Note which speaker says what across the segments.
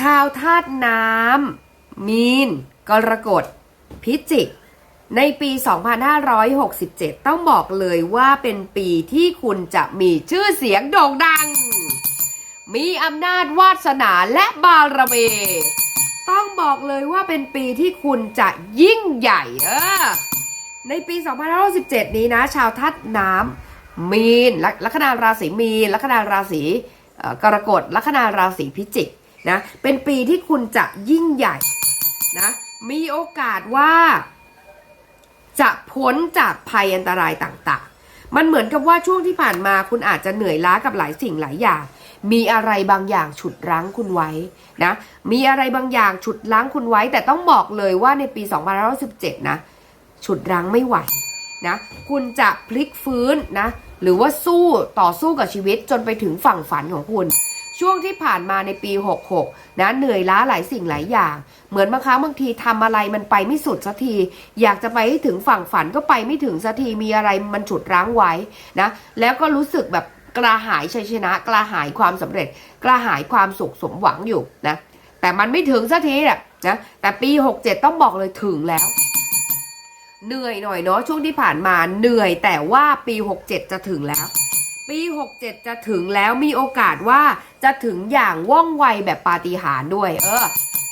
Speaker 1: ชาวธาตุน้ำมีน กรกฎ พิจิก ในปี 2567 ต้องบอกเลยว่าเป็นปีที่คุณจะมีชื่อเสียงโด่งดัง มีอำนาจวาสนาและบารมีต้องบอกเลยว่าเป็นปีที่คุณจะยิ่งใหญ่เออในปี 2567 นี้นะ ชาวธาตุน้ำมีนลัคนาราศีมีนลัคนาราศีกรกฎลัคนาราศีพิจิก นะเป็นปีที่คุณจะยิ่งใหญ่นะมีโอกาสว่า จะพ้นจากภัยอันตรายต่างๆ มันเหมือนกับว่าช่วงที่ผ่านมาคุณอาจจะเหนื่อยล้ากับหลายสิ่งหลายอย่าง มีอะไรบางอย่างฉุดรั้งคุณไว้นะมีอะไรบางอย่างฉุดรั้งคุณไว้ แต่ต้องบอกเลยว่าในปี2517นะฉุดรั้งไม่ไหวนะคุณจะพลิกฟื้นนะหรือว่าสู้ต่อสู้กับชีวิตจนไปถึงฝั่งฝันของคุณ ช่วงที่ผ่านมาในปี 66 นะเหนื่อยล้าหลายสิ่งหลายอย่าง เหมือนบางครั้งบางทีทำอะไรมันไปไม่สุดสักที อยากจะไปให้ถึงฝั่งฝันก็ไปไม่ถึงสักทีมีอะไรมันฉุดรั้งไว้นะ แล้วก็รู้สึกแบบกระหายชัยชนะ กระหายความสำเร็จ กระหายความสุขสมหวังอยู่นะ แต่มันไม่ถึงสักทีแหละนะแต่ปี 67 ต้องบอกเลยถึงแล้วเหนื่อยหน่อยเนาะช่วงที่ผ่านมาเหนื่อยแต่ว่าปี 67 จะถึงแล้ว ปี 67 จะถึงแล้วมีโอกาสว่าจะถึงอย่างว่องไวแบบปาฏิหาริย์ด้วย เออ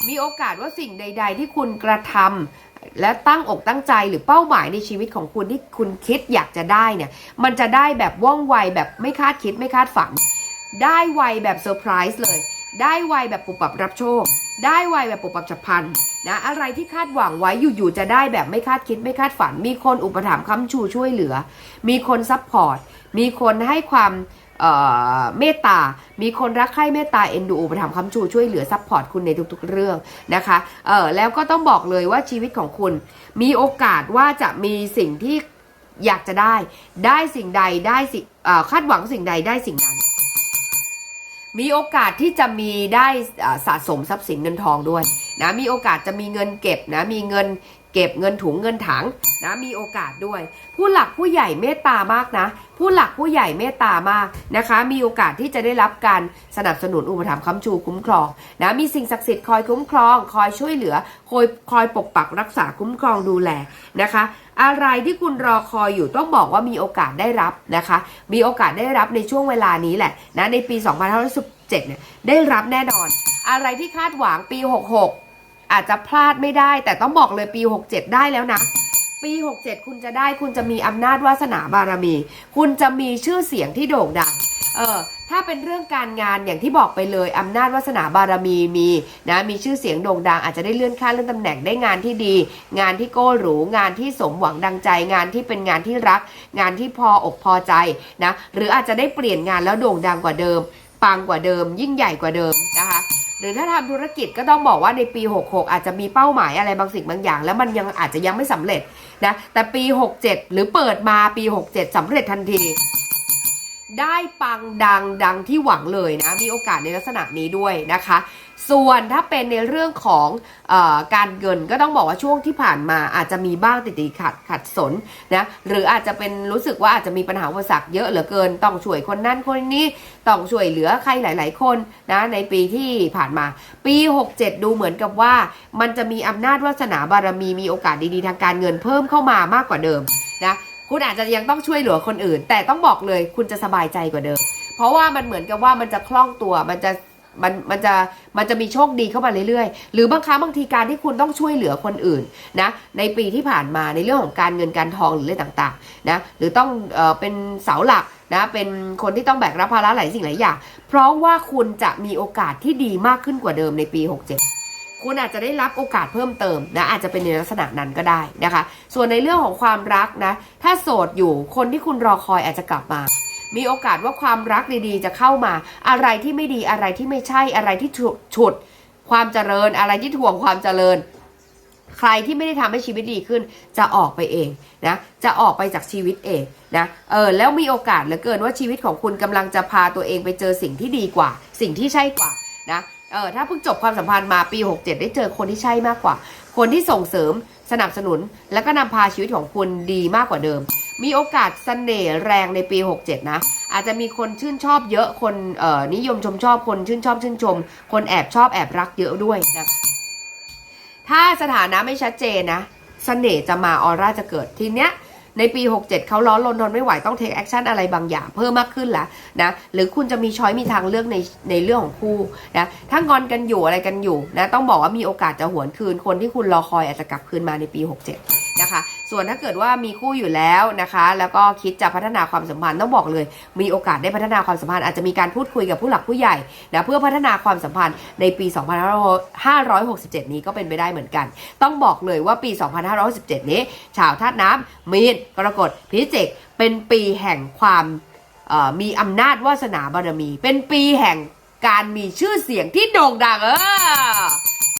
Speaker 1: มีโอกาสว่าสิ่งใด ๆ ที่คุณกระทำและตั้งอกตั้งใจหรือเป้าหมายในชีวิตของคุณที่คุณคิดอยากจะได้เนี่ย มันจะได้แบบว่องไวแบบไม่คาดคิดไม่คาดฝัน ได้ไวแบบเซอร์ไพรส์เลย ได้ไวแบบปุบปับรับโชค ได้ไวแบบปุบปับฉับพลัน นะอะไรที่คาดหวังไว้อยู่ๆจะได้แบบไม่คาดคิดไม่คาดฝัน มีคนอุปถัมภ์ค้ำชูช่วยเหลือ มีคนซัพพอร์ต มีคนให้ความเอ่อเมตตา มีคนรักใคร่เมตตาเอ็นดูอุปถัมภ์ค้ำชูช่วยเหลือซัพพอร์ตคุณในทุกๆเรื่องนะคะเออแล้วก็ต้องบอกเลยว่าชีวิตของคุณ มีโอกาสว่าจะมีสิ่งที่อยากจะได้ ได้สิ่งใดได้สิเอ่อคาดหวังสิ่งใดได้สิ่งนั้น มีโอกาสที่จะมีได้สะสมทรัพย์สินเงินทองด้วยนะมีโอกาสจะมีเงินเก็บนะมีเงิน เก็บเงินถุงเงินถังนะมีโอกาสด้วย ผู้หลักผู้ใหญ่เมตตามากนะ ผู้หลักผู้ใหญ่เมตตามากนะคะ มีโอกาสที่จะได้รับการสนับสนุนอุปถัมภ์ค้ำชูคุ้มครองนะมีสิ่งศักดิ์สิทธิ์คอยคุ้มครอง คอยช่วยเหลือคอยคอยปกปักรักษาคุ้มครองดูแลนะคะ อะไรที่คุณรอคอยอยู่ต้องบอกว่ามีโอกาสได้รับนะคะ มีโอกาสได้รับในช่วงเวลานี้แหละนะในปี 2517เนี่ยได้รับแน่นอน อะไรที่คาดหวังปี 66 อาจจะพลาดไม่ได้ แต่ต้องบอกเลยปี 67 ได้แล้วนะ ปี 67 คุณจะได้คุณจะมีอำนาจวาสนาบารมี คุณจะมีชื่อเสียงที่โด่งดังเออถ้าเป็นเรื่องการงานอย่างที่บอกไปเลยอำนาจวาสนาบารมีมีนะมีชื่อเสียงโด่งดังอาจจะได้เลื่อนขั้นเลื่อนตำแหน่งได้งานที่ดี งานที่โก้หรูงานที่สมหวังดังใจ งานที่เป็นงานที่รัก งานที่พออกพอใจนะหรืออาจจะได้เปลี่ยนงานแล้วโด่งดังกว่าเดิม ปังกว่าเดิม ยิ่งใหญ่กว่าเดิมนะคะหรือถ้าทำธุรกิจก็ต้องบอกว่าในปี 66 อาจจะมีเป้าหมายอะไรบางสิ่งบางอย่าง แล้วมันยังอาจจะยังไม่สำเร็จนะแต่ปี 67 หรือเปิดมาปี 67สำเร็จทันที ได้ปังดังดังที่หวังเลยนะ มีโอกาสในลักษณะนี้ด้วยนะคะ ส่วนถ้าเป็นในเรื่องของออการเงินก็ต้องบอกว่าช่วงที่ผ่านมาอาจจะมีบ้างติดติดขัดขัดสนนะหรืออาจจะเป็นรู้สึกว่าอาจจะมีปัญหาอุปสรรคเยอะเหลือเกิน ต้องช่วยคนนั้นคนนี้ต้องช่วยเหลือใครหลาย ๆ คนนะในปีที่ผ่านมา ปี 67 ดูเหมือนกับว่า มันจะมีอำนาจวาสนาบารมีมีโอกาสดีๆทางการเงินเพิ่มเข้ามามากกว่าเดิมนะ คุณอาจจะยังต้องช่วยเหลือคนอื่น แต่ต้องบอกเลยคุณจะสบายใจกว่าเดิม เพราะว่ามันเหมือนกับว่ามันจะคล่องตัวมันจะมันมันจะมันจะมีโชคดีเข้ามาเรื่อยๆ หรือบางครั้งบางทีการที่คุณต้องช่วยเหลือคนอื่นนะในปีที่ผ่านมาในเรื่องของการเงินการทองหรืออะไรต่างๆนะหรือต้องเออเป็นเสาหลักนะเป็นคนที่ต้องแบกรับภาระหลายสิ่งหลายอย่างเพราะว่าคุณจะมีโอกาสที่ดีมากขึ้นกว่าเดิมในปี 67 คุณอาจจะได้รับโอกาสเพิ่มเติมนะอาจจะเป็นในลักษณะนั้นก็ได้นะคะ ส่วนในเรื่องของความรักนะถ้าโสดอยู่คนที่คุณรอคอยอาจจะกลับมา มีโอกาสว่าความรักดีๆ จะเข้ามา อะไรที่ไม่ดีอะไรที่ไม่ใช่อะไรที่ฉุด ความเจริญอะไรที่ถ่วงความเจริญใครที่ไม่ได้ทำให้ชีวิตดีขึ้นจะออกไปเองนะจะออกไปจากชีวิตเองนะเออแล้วมีโอกาสเหลือเกินว่าชีวิตของคุณกำลังจะพาตัวเองไปเจอสิ่งที่ดีกว่า สิ่งที่ใช่กว่านะ เออถ้าเพิ่งจบความสัมพันธ์มาปี 67 ได้เจอคนที่ใช่มากกว่า คนที่ส่งเสริมสนับสนุน แล้วก็นำพาชีวิตของคุณดีมากกว่าเดิม มีโอกาสเสน่ห์แรงในปี 67 นะ อาจจะมีคนชื่นชอบเยอะคนเอ่อนิยมชมชอบคนชื่นชอบชื่นชม คนแอบชอบแอบรักเยอะด้วยนะถ้าสถานะไม่ชัดเจนนะเสน่ห์จะมาออร่าจะเกิดทีเนี้ย ในปี 67 เขาร้อนรนทนไม่ไหวต้องเทคแอคชั่นอะไรบางอย่างเพิ่มมากขึ้นละนะหรือคุณจะมีช้อยมีทางเลือกในในเรื่องของคู่นะถ้างอนกันอยู่อะไรกันอยู่นะต้องบอกว่ามีโอกาสจะหวนคืนคนที่คุณรอคอยอาจจะกลับคืนมาในปี 67นะคะ ส่วนถ้าเกิดว่ามีคู่อยู่แล้วนะคะ แล้วก็คิดจะพัฒนาความสัมพันธ์ต้องบอกเลย มีโอกาสได้พัฒนาความสัมพันธ์อาจจะมีการพูดคุยกับผู้หลักผู้ใหญ่นะเพื่อพัฒนาความสัมพันธ์ในปี 2567 นี้ก็เป็นไปได้เหมือนกัน ต้องบอกเลยว่าปี 2567 นี้ชาวธาตุน้ำมีนกรกฎพิจิกเป็นปีแห่งความมีอำนาจวาสนาบารมี เป็นปีแห่งการมีชื่อเสียงที่โด่งดังเออ